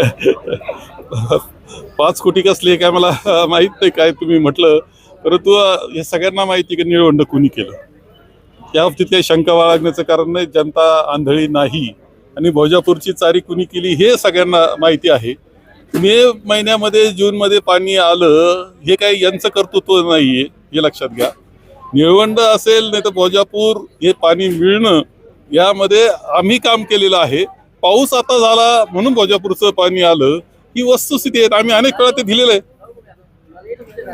पाच कोटी कसले काय मला माहीत नाही काय तुम्ही म्हटलं. परंतु हे सगळ्यांना माहिती की निळवंड कुणी केलं? या बाबतीत काही शंका बाळगण्याचं कारण नाही जनता आंधळी नाही. आणि भोजापूरची चारी कुणी केली हे सगळ्यांना माहिती आहे. मे महिन्यामध्ये जूनमध्ये पाणी आलं हे काही यांचं कर्तृत्व नाहीये हे लक्षात घ्या. निळवंड असेल नाही तर भोजापूर हे पाणी मिळणं यामध्ये आम्ही काम केलेलं आहे. पाऊस आता झाला म्हणून भोजापूरचं पाणी आलं. ही वस्तुस्थिती आहे. आम्ही अनेक वेळा ते दिलेलं आहे.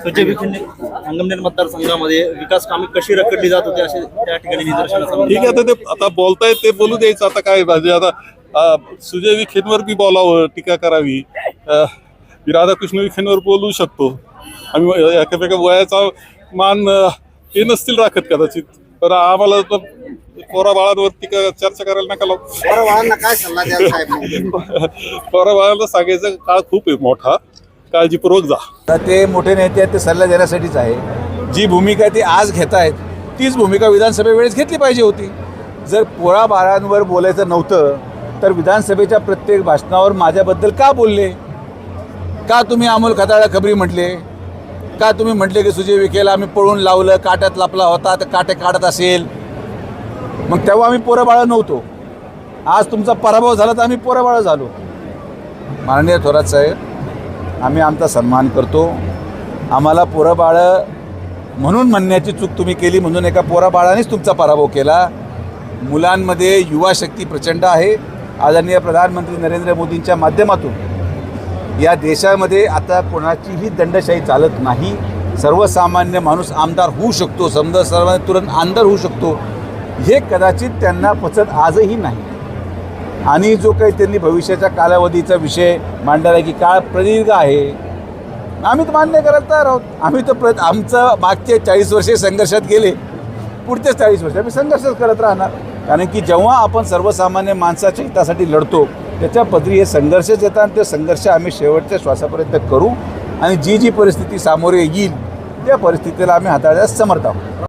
संजय विखे संगमनेर मतदारसंघामध्ये विकास कामे कशी रखडली जात होती असे त्या ठिकाणी निदर्शनास. ठीक आहे आता ते आता बोलतायत ते बोलू द्यायचं. आता काय म्हणजे आता सुजय विखेंवर बी बोलावं टीका करावी. राधाकृष्ण विखेंवर बोलू शकतो. आम्ही एकामेका वयाचा मान ते नसतील राखत कदाचित. तर आम्हाला तर पोरा बाळांवर टीका चर्चा करायला नका लावू. पोराबाळांना काय सल्ला द्याल साहेब? पोरा बाळांना सांगायचा काळ खूप आहे मोठा. काळजीपूर्वक जा. आता ते मोठे नेते आहेत ते सल्ला देण्यासाठीच आहे. जी भूमिका ते आज घेत आहेत तीच भूमिका विधानसभेवेळेस घेतली पाहिजे होती. जर पोळा बाळांवर बोलायचं नव्हतं तर विधानसभेच्या प्रत्येक भाषणावर माझ्याबद्दल का बोलले? का तुम्ही अमोल खताळा खबरी म्हटले? का तुम्ही म्हटले की सुजय विखेला आम्ही पळून लावलं काट्यात लपला होता तर काटे काढत असेल. मग तेव्हा आम्ही पोरं बाळं नव्हतो. आज तुमचा पराभव झाला तर आम्ही पोरं बाळं झालो. माननीय थोरात साहेब आम्ही आमचा सन्मान करतो. आम्हाला पोरं बाळं म्हणून म्हणण्याची चूक तुम्ही केली म्हणून एका पोरा बाळानेच तुमचा पराभव केला. मुलांमध्ये युवा शक्ती प्रचंड आहे. आदरणीय प्रधानमंत्री नरेंद्र मोदींच्या माध्यमातून या देशामध्ये आता कोणाचीही दंडशाही चालत नाही. सर्वसामान्य माणूस आमदार होऊ शकतो. समजा सर्वांना तुरंत आमदार होऊ शकतो. हे कदाचित त्यांना पचत आजही नाही. आणि जो काही त्यांनी भविष्याच्या कालावधीचा विषय मांडला आहे की काळ प्रदीर्घ आहे. आम्ही तर मान्य करत तयार आहोत. आम्ही तर प्र आमचं मागचे चाळीस वर्षे संघर्षात गेले. पुढचे चाळीस वर्ष आम्ही संघर्षच करत राहणार. कारण की जेव्हा आपण सर्वसामान्य माणसाच्या हितासाठी लढतो त्याच्या पदरी हे संघर्षच येतात आणि ते संघर्ष आम्ही शेवटच्या श्वासापर्यंत करू आणि जी जी परिस्थिती सामोरे येईल त्या परिस्थितीला आम्ही हाताळण्यास समर्थ आहोत.